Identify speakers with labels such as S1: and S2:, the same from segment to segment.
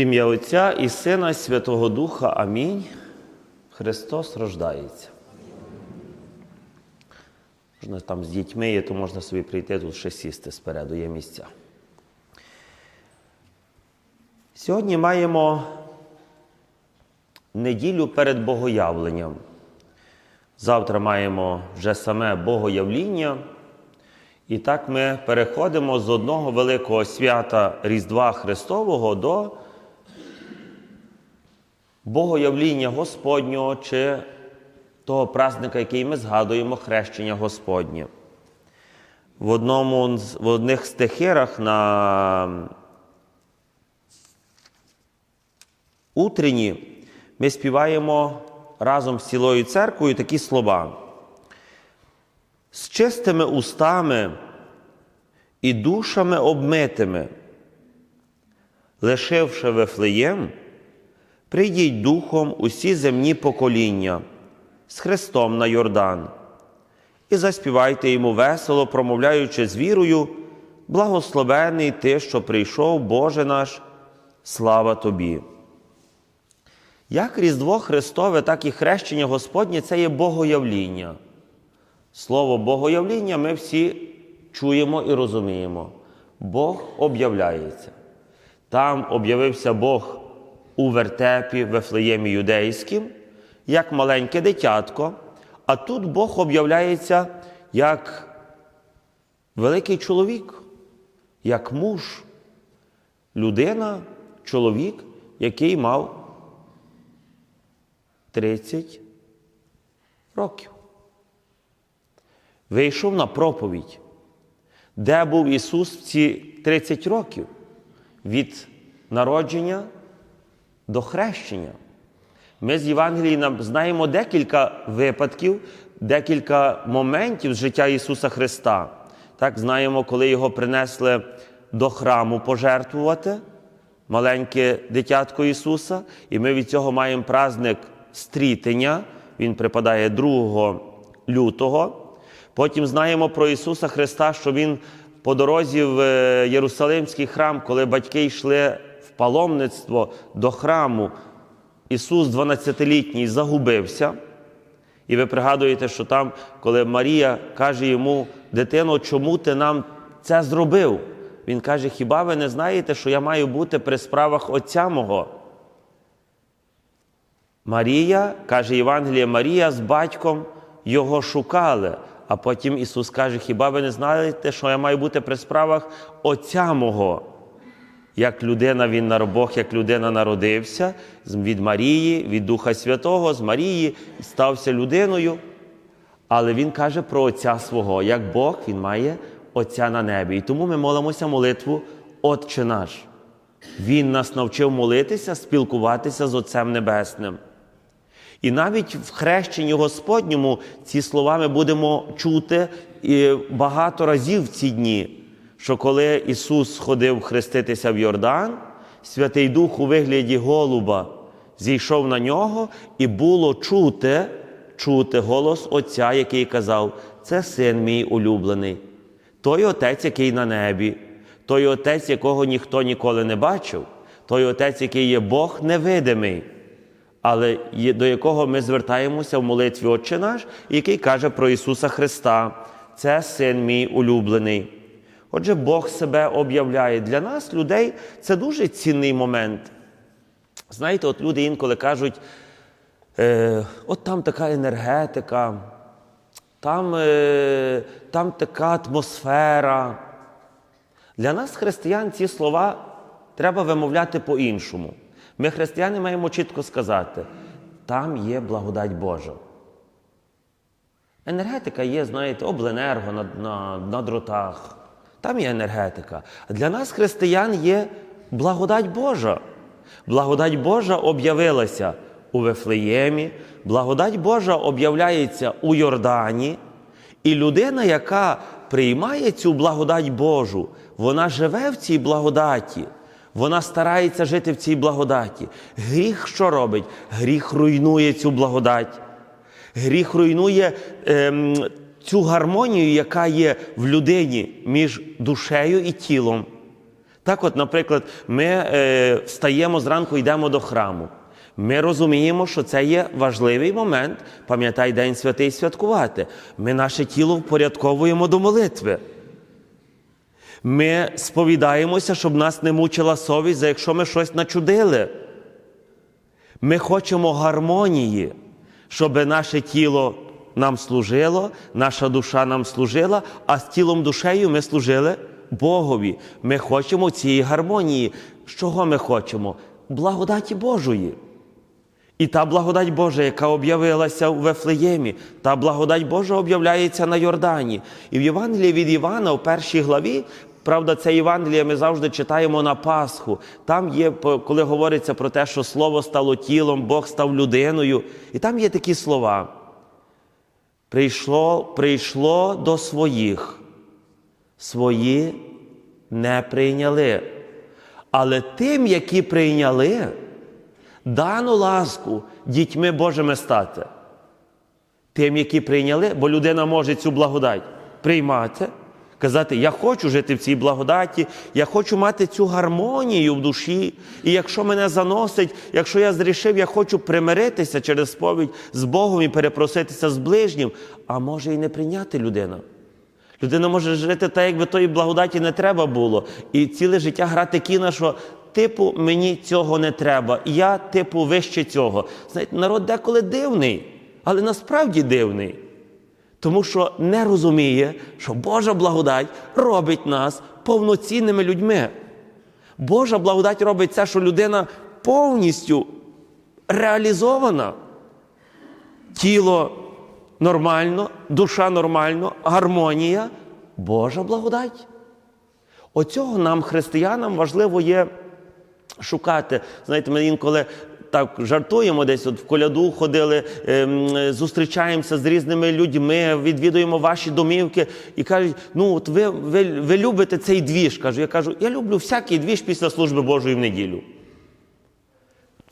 S1: ім'я Отця і Сина, і Святого Духа. Амінь. Христос рождається. Можна там з дітьми є, то можна собі прийти тут ще сісти спереду, є місця. Сьогодні маємо неділю перед Богоявленням. Завтра маємо вже саме Богоявління. І так ми переходимо з одного великого свята Різдва Христового до Богоявління Господнього чи того праздника, який ми згадуємо, хрещення Господнє. В, одному, в одних стихирах на утренні ми співаємо разом з цілою церквою такі слова. З чистими устами і душами обмитими, лишивши Вифлеєм, прийдіть духом усі земні покоління з Христом на Йордан, і заспівайте йому весело, промовляючи з вірою, благословений ти, що прийшов, Боже наш, слава тобі. Як Різдво Христове, так і хрещення Господнє це є Богоявління. Слово Богоявління ми всі чуємо і розуміємо. Бог об'являється. Там об'явився Бог у вертепі Вифлеємі Юдейським, як маленьке дитятко, а тут Бог об'являється як великий чоловік, як муж, людина, чоловік, який мав 30 років. Вийшов на проповідь. Де був Ісус в ці 30 років? Від народження до хрещення. Ми з Євангелії знаємо декілька випадків, декілька моментів з життя Ісуса Христа. Так, знаємо, коли його принесли до храму пожертвувати, маленьке дитятко Ісуса, і ми від цього маємо праздник стрітення, він припадає 2 лютого. Потім знаємо про Ісуса Христа, що Він по дорозі в е, Єрусалимський храм, коли батьки йшли паломництво до храму, Ісус 12-літній загубився. І ви пригадуєте, що там, коли Марія каже йому, дитино, чому ти нам це зробив? Він каже: Хіба ви не знаєте, що я маю бути при справах Отця мого? Марія, каже Євангеліє, Марія з батьком його шукали. А потім Ісус каже: Хіба ви не знаєте, що я маю бути при справах Отця мого? Як людина він на Бог, як людина народився від Марії, від Духа Святого, з Марії стався людиною. Але він каже про Отця свого. Як Бог, він має Отця на небі. І тому ми молимося молитву Отче наш. Він нас навчив молитися, спілкуватися з Отцем Небесним. І навіть в хрещенні Господньому ці слова ми будемо чути багато разів в ці дні, що коли Ісус ходив хреститися в Йордан, Святий Дух у вигляді голуба зійшов на нього, і було чути, чути голос Отця, який казав: Це син мій улюблений, той Отець, який на небі, той Отець, якого ніхто ніколи не бачив, той Отець, який є Бог невидимий але до якого ми звертаємося в молитві Отче наш, який каже про Ісуса Христа. Це син мій улюблений. Отже, Бог себе об'являє для нас, людей, це дуже цінний момент. Знаєте, от люди інколи кажуть, е, от там така енергетика, там, е, там така атмосфера. Для нас, християн, ці слова треба вимовляти по-іншому. Ми, християни, маємо чітко сказати: там є благодать Божа. Енергетика є, знаєте, обленерго на, на, на дротах. Там є енергетика. Для нас, християн, є благодать Божа. Благодать Божа об'явилася у Вифлеємі, благодать Божа об'являється у Йордані. І людина, яка приймає цю благодать Божу, вона живе в цій благодаті. Вона старається жити в цій благодаті. Гріх що робить? Гріх руйнує цю благодать. Гріх руйнує ем, цю гармонію, яка є в людині між душею і тілом. Так, от, наприклад, ми е, встаємо зранку, йдемо до храму. Ми розуміємо, що це є важливий момент, пам'ятай День святий святкувати. Ми наше тіло впорядковуємо до молитви. Ми сповідаємося, щоб нас не мучила совість, за якщо ми щось начудили. Ми хочемо гармонії, щоб наше тіло нам служило, наша душа нам служила, а з тілом душею ми служили Богові. Ми хочемо цієї гармонії. Чого ми хочемо? Благодаті Божої. І та благодать Божа, яка об'явилася у Вефлеємі, та благодать Божа об'являється на Йордані. І в Євангелії від Івана, в першій главі, правда, це Євангеліє ми завжди читаємо на Пасху. Там є, коли говориться про те, що Слово стало тілом, Бог став людиною. І там є такі слова. Прийшло, прийшло до своїх, свої не прийняли. Але тим, які прийняли, дану ласку дітьми Божими стати. Тим, які прийняли, бо людина може цю благодать приймати, казати, я хочу жити в цій благодаті, я хочу мати цю гармонію в душі. І якщо мене заносить, якщо я зрішив, я хочу примиритися через сповідь з Богом і перепроситися з ближнім, а може і не прийняти людина. Людина може жити так, якби тої благодаті не треба було, і ціле життя грати кіна, що типу мені цього не треба, я типу вище цього. Знаєте, народ деколи дивний, але насправді дивний. Тому що не розуміє, що Божа благодать робить нас повноцінними людьми. Божа благодать робить це, що людина повністю реалізована. Тіло нормально, душа нормально, гармонія, Божа благодать. Оцього нам, християнам, важливо є шукати. Знаєте, ми інколи так жартуємо десь от в коляду ходили, ем, зустрічаємося з різними людьми, відвідуємо ваші домівки і кажуть, ну от ви, ви, ви любите цей двіж. Кажу, я кажу, я люблю всякий двіж після служби Божої в неділю.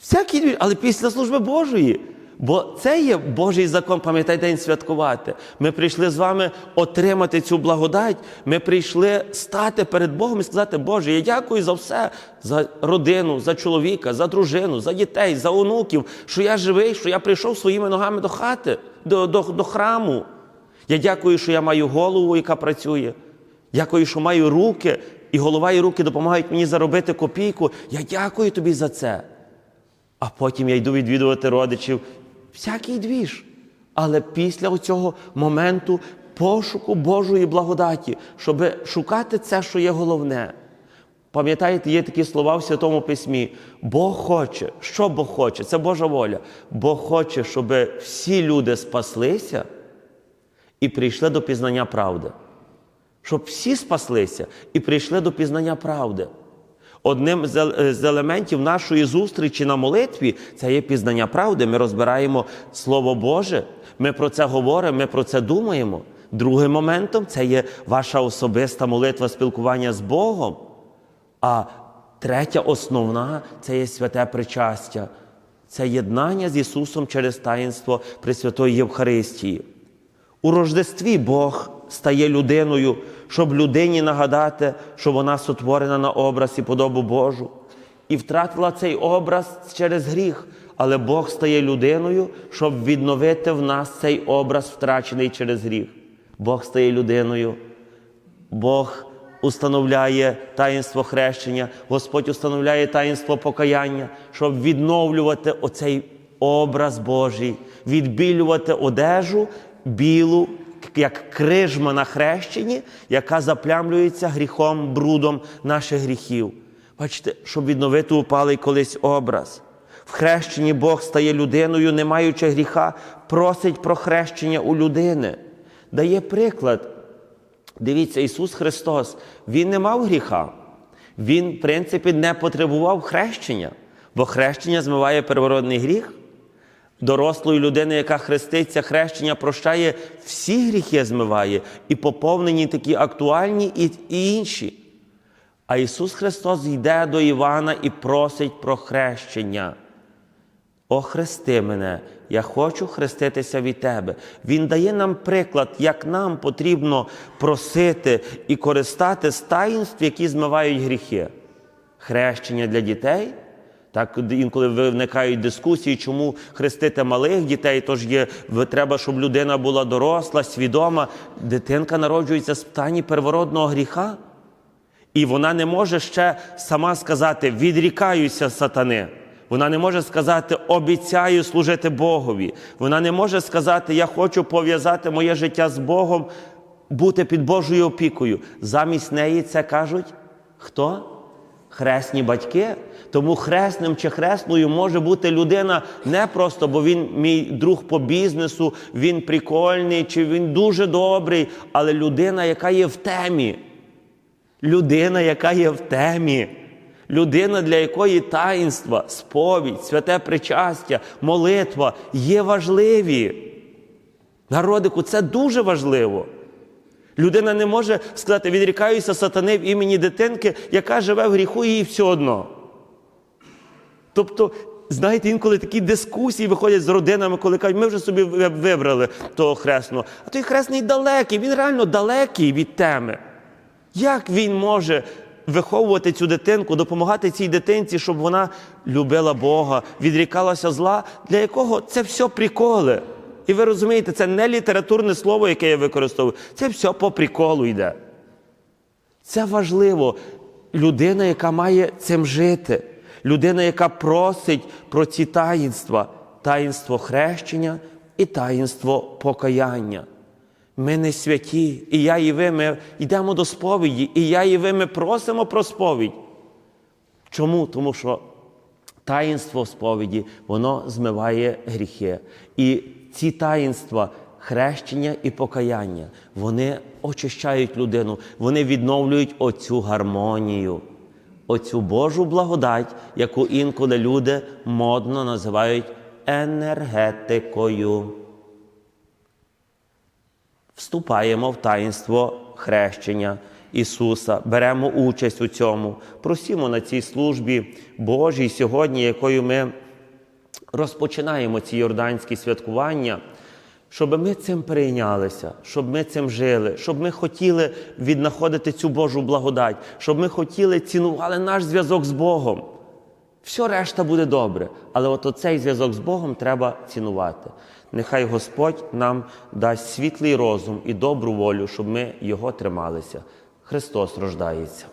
S1: Всякий двіж, але після служби Божої. Бо це є Божий закон, пам'ятай день святкувати. Ми прийшли з вами отримати цю благодать. Ми прийшли стати перед Богом і сказати, Боже, я дякую за все, за родину, за чоловіка, за дружину, за дітей, за онуків, що я живий, що я прийшов своїми ногами до хати, до, до, до храму. Я дякую, що я маю голову, яка працює. Дякую, що маю руки, і голова і руки допомагають мені заробити копійку. Я дякую тобі за це. А потім я йду відвідувати родичів. Всякий двіж. Але після цього моменту пошуку Божої благодаті, щоб шукати це, що є головне. Пам'ятаєте, є такі слова в Святому Письмі. Бог хоче, що Бог хоче? Це Божа воля. Бог хоче, щоб всі люди спаслися і прийшли до пізнання правди. Щоб всі спаслися і прийшли до пізнання правди. Одним з елементів нашої зустрічі на молитві це є пізнання правди. Ми розбираємо Слово Боже, ми про це говоримо, ми про це думаємо. Другим моментом це є ваша особиста молитва спілкування з Богом. А третя основна це є святе причастя, це єднання з Ісусом через таїнство Пресвятої Євхаристії. У Рождестві Бог стає людиною, щоб людині нагадати, що вона сотворена на образ і подобу Божу, і втратила цей образ через гріх. Але Бог стає людиною, щоб відновити в нас цей образ, втрачений через гріх. Бог стає людиною, Бог установляє таїнство хрещення, Господь установляє таїнство покаяння, щоб відновлювати оцей образ Божий, відбілювати одежу білу, як крижма на хрещенні, яка заплямлюється гріхом, брудом наших гріхів. Бачите, щоб відновити упалий колись образ. В хрещенні Бог стає людиною, не маючи гріха, просить про хрещення у людини. Дає приклад. Дивіться, Ісус Христос, Він не мав гріха. Він, в принципі, не потребував хрещення, бо хрещення змиває первородний гріх. Дорослої людини, яка хреститься, хрещення прощає, всі гріхи змиває, і поповнені такі актуальні, і, інші. А Ісус Христос йде до Івана і просить про хрещення. Охрести мене, я хочу хреститися від Тебе. Він дає нам приклад, як нам потрібно просити і користати з таїнств, які змивають гріхи. Хрещення для дітей. Так інколи виникають дискусії, чому хрестити малих дітей, тож є треба, щоб людина була доросла, свідома. Дитинка народжується в стані первородного гріха. І вона не може ще сама сказати відрікаюся сатани. Вона не може сказати обіцяю служити Богові. Вона не може сказати Я хочу пов'язати моє життя з Богом, бути під Божою опікою. Замість неї це кажуть хто? Хресні батьки. Тому хресним чи хресною може бути людина не просто, бо він мій друг по бізнесу, він прикольний, чи він дуже добрий, але людина, яка є в темі. Людина, яка є в темі, людина, для якої таїнства, сповідь, святе причастя, молитва є важливі. Народику, це дуже важливо. Людина не може сказати, відрікаюся сатани в імені дитинки, яка живе в гріху, їй все одно. Тобто, знаєте, інколи такі дискусії виходять з родинами, коли кажуть, ми вже собі вибрали того хресного. А той хресний далекий, він реально далекий від теми. Як він може виховувати цю дитинку, допомагати цій дитинці, щоб вона любила Бога, відрікалася зла, для якого це все приколи. І ви розумієте, це не літературне слово, яке я використовую, це все по приколу йде. Це важливо. Людина, яка має цим жити, людина, яка просить про ці таїнства, таїнство хрещення і таїнство покаяння. Ми не святі, і я і ви, ми йдемо до сповіді, і я і ви ми просимо про сповідь. Чому? Тому що таїнство сповіді, воно змиває гріхи. І ці таїнства, хрещення і покаяння, вони очищають людину, вони відновлюють оцю гармонію, оцю Божу благодать, яку інколи люди модно називають енергетикою вступаємо в таїнство хрещення Ісуса, беремо участь у цьому. Просімо на цій службі Божій сьогодні, якою ми розпочинаємо ці йорданські святкування, щоб ми цим перейнялися, щоб ми цим жили, щоб ми хотіли віднаходити цю Божу благодать, щоб ми хотіли цінували наш зв'язок з Богом. Все решта буде добре, але от оцей зв'язок з Богом треба цінувати. Нехай Господь нам дасть світлий розум і добру волю, щоб ми його трималися. Христос рождається.